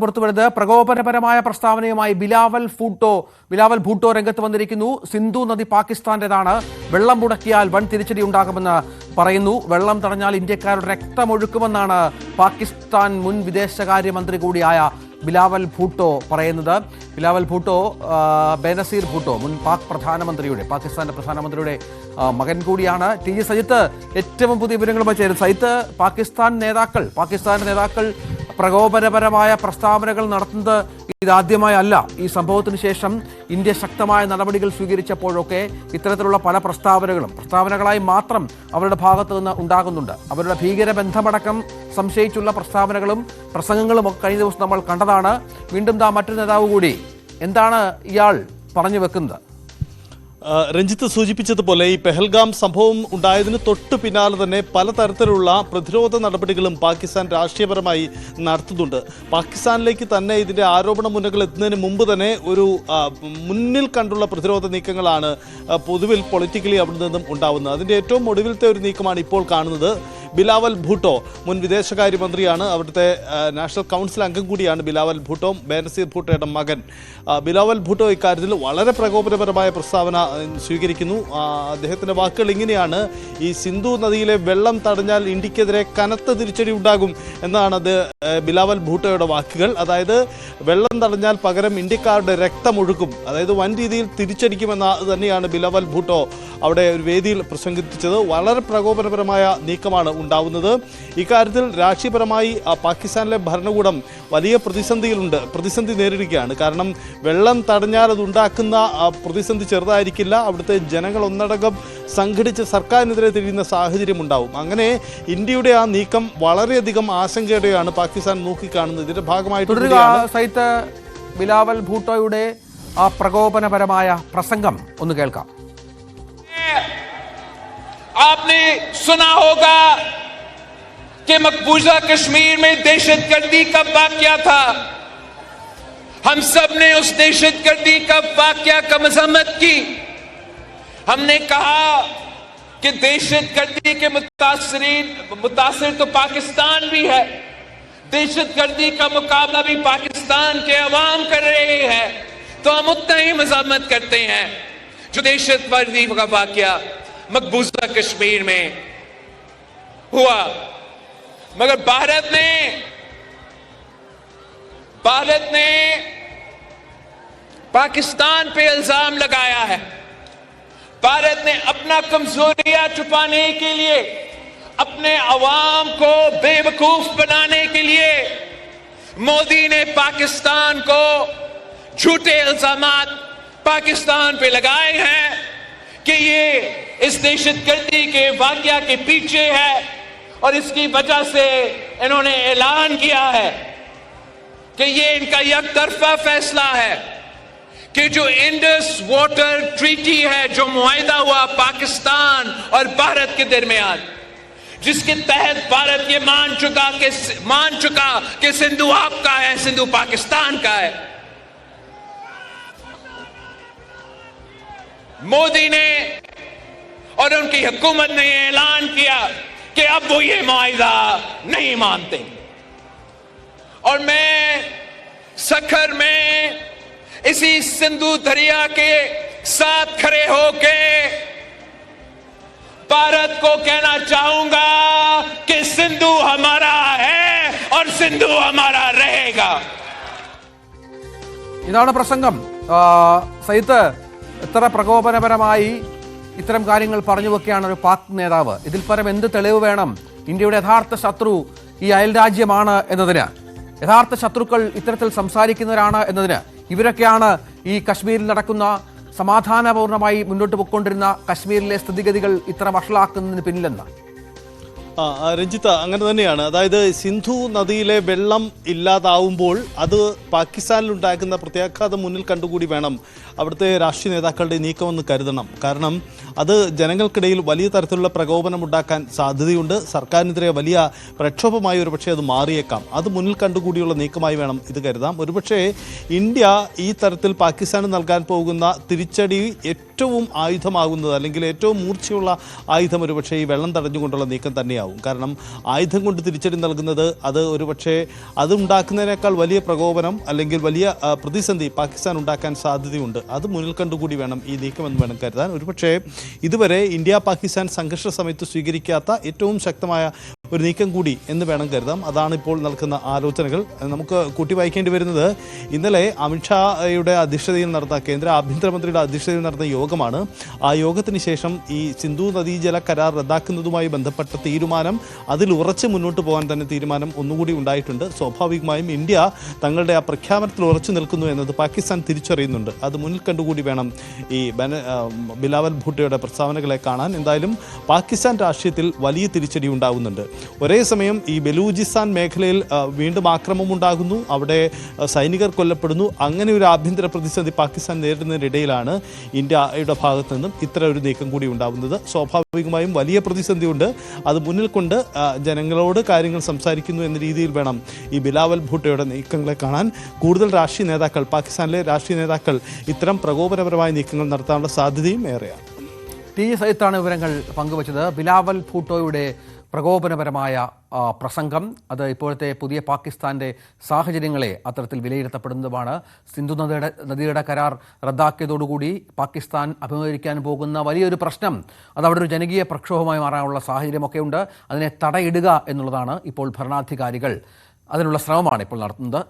പുറത്തുവരുന്നത്. പ്രകോപനപരമായ പ്രസ്താവനയുമായി ബിലാവൽ ഫൂട്ടോ ബിലാവൽ ഭൂട്ടോ രംഗത്ത് വന്നിരിക്കുന്നു. സിന്ധു നദി പാകിസ്ഥാന്റേതാണ്. വെള്ളം മുടക്കിയാൽ വൻ തിരിച്ചടി ഉണ്ടാകുമെന്ന് പറയുന്നു. വെള്ളം തടഞ്ഞാൽ ഇന്ത്യക്കാരുടെ രക്തമൊഴുക്കുമെന്നാണ് പാകിസ്ഥാൻ മുൻ വിദേശകാര്യമന്ത്രി കൂടിയായ ബിലാവൽ ഭൂട്ടോ പറയുന്നത്. ബിലാവൽ ഭൂട്ടോ ബേനസീർ ഭൂട്ടോ മുൻ പാക് പ്രധാനമന്ത്രിയുടെ പാകിസ്ഥാന്റെ പ്രധാനമന്ത്രിയുടെ മകൻ കൂടിയാണ്. ടി ജി സജിത്ത് ഏറ്റവും പുതിയ വിവരങ്ങളുമായി ചേരുന്നത് സജിത്ത് പാകിസ്ഥാൻ നേതാക്കൾ പാകിസ്ഥാൻ നേതാക്കൾ പ്രകോപനപരമായ പ്രസ്താവനകൾ നടത്തുന്നത് ഇതാദ്യമായല്ല. ഈ സംഭവത്തിന് ശേഷം ഇന്ത്യ ശക്തമായ നടപടികൾ സ്വീകരിച്ചപ്പോഴൊക്കെ ഇത്തരത്തിലുള്ള പല പ്രസ്താവനകളും പ്രസ്താവനകളായി മാത്രം അവരുടെ ഭാഗത്തു നിന്ന് ഉണ്ടാകുന്നുണ്ട്. അവരുടെ ഭീകര ബന്ധമടക്കം സംശയിച്ചുള്ള പ്രസ്താവനകളും പ്രസംഗങ്ങളും ഒക്കെ കഴിഞ്ഞ ദിവസം നമ്മൾ കണ്ടതാണ്. വീണ്ടും ദാ മറ്റൊരു നേതാവ് കൂടി. എന്താണ് ഇയാൾ പറഞ്ഞു വെക്കുന്നത്? രഞ്ജിത്ത് സൂചിപ്പിച്ചതുപോലെ ഈ പെഹൽഗാം സംഭവം ഉണ്ടായതിന് തൊട്ട് പിന്നാലെ തന്നെ പലതരത്തിലുള്ള പ്രതിരോധ നടപടികളും പാകിസ്ഥാൻ രാഷ്ട്രീയപരമായി നടത്തുന്നുണ്ട്. പാകിസ്ഥാനിലേക്ക് തന്നെ ഇതിന്റെ ആരോപണ മുന്നകൾ എത്തുന്നതിന് മുമ്പ് തന്നെ ഒരു മുന്നിൽ കണ്ടുള്ള പ്രതിരോധ നീക്കങ്ങളാണ് പൊതുവിൽ പൊളിറ്റിക്കലി അവിടെ നിന്നും ഉണ്ടാവുന്നത്. അതിന്റെ ഏറ്റവും ഒടുവിലത്തെ ഒരു നീക്കമാണ് ഇപ്പോൾ കാണുന്നത്. ബിലാവൽ ഭൂട്ടോ മുൻ വിദേശകാര്യമന്ത്രിയാണ് അവിടുത്തെ നാഷണൽ കൗൺസിൽ അംഗം കൂടിയാണ് ബിലാവൽ ഭൂട്ടോ. ബേനസീർ ഭൂട്ടോയുടെ മകൻ. ബിലാവൽ ഭൂട്ടോ ഇക്കാര്യത്തിൽ വളരെ പ്രകോപനപരമായ പ്രസ്താവന സ്വീകരിക്കുന്നു. അദ്ദേഹത്തിന്റെ വാക്കുകൾ ഇങ്ങനെയാണ്. ഈ സിന്ധു നദിയിലെ വെള്ളം തടഞ്ഞാൽ ഇന്ത്യക്കെതിരെ കനത്ത തിരിച്ചടി ഉണ്ടാകും എന്നാണ് അത് ബിലാവൽ ഭൂട്ടോയുടെ വാക്കുകൾ. അതായത് വെള്ളം തടഞ്ഞാൽ പകരം ഇന്ത്യക്കാരുടെ രക്തമൊഴുക്കും അതായത് വൻ രീതിയിൽ തിരിച്ചടിക്കുമെന്ന തന്നെയാണ് ബിലാവൽ ഭൂട്ടോ അവിടെ ഒരു വേദിയിൽ പ്രസംഗിപ്പിച്ചത്. വളരെ പ്രകോപനപരമായ നീക്കമാണ് ഉണ്ടാവുന്നത്. ഇക്കാര്യത്തിൽ രാഷ്ട്രീയപരമായി പാകിസ്ഥാനിലെ ഭരണകൂടം വലിയ പ്രതിസന്ധിയിലുണ്ട്. പ്രതിസന്ധി നേരിടുകയാണ്. കാരണം വെള്ളം തടഞ്ഞാൽ അത് ഉണ്ടാക്കുന്ന പ്രതിസന്ധി ചെറുതായിരിക്കില്ല. അവിടുത്തെ ജനങ്ങൾ ഒന്നടങ്കം സംഘടിച്ച് സർക്കാരിനെതിരെ തിരിയുന്ന സാഹചര്യം ഉണ്ടാവും. അങ്ങനെ ഇന്ത്യയുടെ ആ നീക്കം വളരെയധികം ആശങ്കയോടെയാണ് പാകിസ്ഥാൻ നോക്കിക്കാണുന്നത്. ഇതിന്റെ ഭാഗമായിട്ട് സൈത്ത് ബിലാവൽ ഭൂട്ടോയുടെ ആ പ്രകോപനപരമായ പ്രസംഗം ഒന്ന് കേൾക്കാം. آپ نے سنا ہوگا کہ مقبوضہ کشمیر میں دہشت گردی کا واقعہ تھا۔ ہم سب نے اس دہشت گردی کا واقعہ کا مذمت کی۔ ہم نے کہا کہ دہشت گردی کے متاثرین متاثر تو پاکستان بھی ہے۔ دہشت گردی کا مقابلہ بھی پاکستان کے عوام کر رہے ہیں۔ تو ہم اتنا ہی مذمت کرتے ہیں۔ جو دہشت گردی کا واقعہ مقبوضہ کشمیر میں ہوا۔ مگر بھارت نے بھارت نے پاکستان پہ الزام لگایا ہے۔ بھارت نے اپنا کمزوریاں چھپانے کے لیے، اپنے عوام کو بے وقوف بنانے کے لیے مودی نے پاکستان کو جھوٹے الزامات پاکستان پہ لگائے ہیں۔ کہ یہ اس دہشت گردی کے واقعہ کے پیچھے ہے اور اس کی وجہ سے انہوں نے اعلان کیا ہے کہ یہ ان کا یک طرفہ فیصلہ ہے کہ جو انڈس واٹر ٹریٹی ہے جو معاہدہ ہوا پاکستان اور بھارت کے درمیان، جس کے تحت بھارت یہ مان چکا کہ مان چکا کہ سندھو آپ کا ہے، سندھو پاکستان کا ہے۔ مودی نے اور ان کی حکومت نے اعلان کیا کہ اب وہ یہ معاہدہ نہیں مانتے۔ اور میں سکھر میں اسی سندھو دریا کے ساتھ کھڑے ہو کے بھارت کو کہنا چاہوں گا کہ سندھو ہمارا ہے اور سندھو ہمارا رہے گا۔ ادان پرسنگم سہیت സൈത്ത് എത്ര പ്രകോപനപരമായി ഇത്തരം കാര്യങ്ങൾ പറഞ്ഞു വെക്കുകയാണ് ഒരു പാക് നേതാവ്. ഇതിൽ പരം എന്ത് തെളിവ് വേണം? ഇന്ത്യയുടെ യഥാർത്ഥ ശത്രു ഈ അയൽരാജ്യമാണ് എന്നതിന്. യഥാർത്ഥ ശത്രുക്കൾ ഇത്തരത്തിൽ സംസാരിക്കുന്നവരാണ് എന്നതിന്. ഇവരൊക്കെയാണ് ഈ കശ്മീരിൽ നടക്കുന്ന സമാധാനപൂർണമായി മുന്നോട്ട് പോയിക്കൊണ്ടിരുന്ന കശ്മീരിലെ സ്ഥിതിഗതികൾ ഇത്ര വഷളാക്കുന്നതിന് പിന്നിലെന്ന്. ആ രഞ്ജിത്ത അങ്ങനെ തന്നെയാണ്. അതായത് സിന്ധു നദിയിലെ വെള്ളം ഇല്ലാതാവുമ്പോൾ അത് പാകിസ്ഥാനിൽ ഉണ്ടാക്കുന്ന പ്രത്യാഘാതം മുന്നിൽ കണ്ടുകൂടി വേണം അവിടുത്തെ രാഷ്ട്രീയ നേതാക്കളുടെ നീക്കമെന്ന് കരുതണം. കാരണം അത് ജനങ്ങൾക്കിടയിൽ വലിയ തരത്തിലുള്ള പ്രകോപനം ഉണ്ടാക്കാൻ സാധ്യതയുണ്ട്. സർക്കാരിനെതിരെ വലിയ പ്രക്ഷോഭമായി ഒരുപക്ഷെ അത് മാറിയേക്കാം. അത് മുന്നിൽ കണ്ടുകൂടിയുള്ള നീക്കമായി വേണം ഇത് കരുതാം. ഒരുപക്ഷെ ഇന്ത്യ ഈ തരത്തിൽ പാകിസ്ഥാന് നൽകാൻ പോകുന്ന തിരിച്ചടി ഏറ്റവും ആയുധമാകുന്നത് അല്ലെങ്കിൽ ഏറ്റവും മൂർച്ചയുള്ള ആയുധം ഒരുപക്ഷെ ഈ വെള്ളം തടഞ്ഞുകൊണ്ടുള്ള നീക്കം തന്നെയാവും. തന്നെയാവും കാരണം ആയുധം കൊണ്ട് തിരിച്ചടി നൽകുന്നത് അത് ഒരുപക്ഷെ അത് ഉണ്ടാക്കുന്നതിനേക്കാൾ വലിയ പ്രകോപനം അല്ലെങ്കിൽ വലിയ പ്രതിസന്ധി പാകിസ്ഥാൻ ഉണ്ടാക്കാൻ സാധ്യതയുണ്ട്. അത് മുന്നിൽ കണ്ടുകൂടി വേണം ഈ നീക്കമെന്ന് വേണം കരുതാൻ. ഒരുപക്ഷെ ഇതുവരെ ഇന്ത്യ പാകിസ്ഥാൻ സംഘർഷ സമയത്ത് സ്വീകരിക്കാത്ത ഏറ്റവും ശക്തമായ ഒരു നീക്കം കൂടി എന്ന് വേണം കരുതാം. അതാണ് ഇപ്പോൾ നടക്കുന്ന ആലോചനകൾ. നമുക്ക് കൂട്ടി വായിക്കേണ്ടി വരുന്നത് ഇന്നലെ അമിത്ഷായുടെ അധ്യക്ഷതയിൽ നടന്ന കേന്ദ്ര ആഭ്യന്തരമന്ത്രിയുടെ അധ്യക്ഷതയിൽ നടന്ന യോഗമാണ്. ആ യോഗത്തിന് ശേഷം ഈ സിന്ധു നദീജല കരാർ റദ്ദാക്കുന്നതുമായി ബന്ധപ്പെട്ട തീരുമാനം അതിൽ ഉറച്ച് മുന്നോട്ട് പോകാൻ തന്നെ തീരുമാനം ഒന്നുകൂടി ഉണ്ടായിട്ടുണ്ട്. സ്വാഭാവികമായും ഇന്ത്യ തങ്ങളുടെ ആ പ്രഖ്യാപനത്തിൽ ഉറച്ചു നിൽക്കുന്നു എന്നത് പാകിസ്ഥാൻ തിരിച്ചറിയുന്നുണ്ട്. അത് മുന്നിൽ കണ്ടുകൂടി വേണം ഈ ബന- ബിലാവൽ ഭൂട്ടയുടെ പ്രസ്താവനകളെ കാണാൻ. എന്തായാലും പാകിസ്ഥാൻ രാഷ്ട്രീയത്തിൽ വലിയ തിരിച്ചടി ഉണ്ടാകുന്നുണ്ട്. ഒരേ സമയം ഈ ബലൂചിസ്ഥാൻ മേഖലയിൽ വീണ്ടും ആക്രമം ഉണ്ടാകുന്നു. അവിടെ സൈനികർ കൊല്ലപ്പെടുന്നു. അങ്ങനെ ഒരു ആഭ്യന്തര പ്രതിസന്ധി പാകിസ്ഥാൻ നേരിടുന്നതിനിടയിലാണ് ഇന്ത്യയുടെ ഭാഗത്തു നിന്നും ഇത്തരം ഒരു നീക്കം കൂടി ഉണ്ടാകുന്നത്. സ്വാഭാവികമായും വലിയ പ്രതിസന്ധിയുണ്ട്. അത് മുന്നിൽ കൊണ്ട് ജനങ്ങളോട് കാര്യങ്ങൾ സംസാരിക്കുന്നു എന്ന രീതിയിൽ വേണം ഈ ബിലാവൽ ഭൂട്ടോയുടെ നീക്കങ്ങളെ കാണാൻ. കൂടുതൽ രാഷ്ട്രീയ നേതാക്കൾ പാകിസ്ഥാനിലെ രാഷ്ട്രീയ നേതാക്കൾ ഇത്തരം പ്രകോപനപരമായ നീക്കങ്ങൾ നടത്താനുള്ള സാധ്യതയും ഏറെയാണ്. ടി സൈത്താണ് വിവരങ്ങൾ പങ്കുവച്ചത്. ബിലാവൽ ഭൂട്ടോയുടെ പ്രകോപനപരമായ പ്രസംഗം. അത് ഇപ്പോഴത്തെ പുതിയ പാകിസ്ഥാന്റെ സാഹചര്യങ്ങളെ അത്തരത്തിൽ വിലയിരുത്തപ്പെടുന്നതുമാണ്. സിന്ധു നദിയുടെ നദിയുടെ കരാർ റദ്ദാക്കിയതോടുകൂടി പാകിസ്ഥാൻ അഭിമുഖീകരിക്കാൻ പോകുന്ന വലിയൊരു പ്രശ്നം. അത് അവിടെ ഒരു ജനകീയ പ്രക്ഷോഭമായി മാറാനുള്ള സാഹചര്യമൊക്കെ ഉണ്ട് അതിനെ തടയിടുക എന്നുള്ളതാണ് ഇപ്പോൾ ഭരണാധികാരികൾ അതിനുള്ള ശ്രമമാണ് ഇപ്പോൾ നടത്തുന്നത്.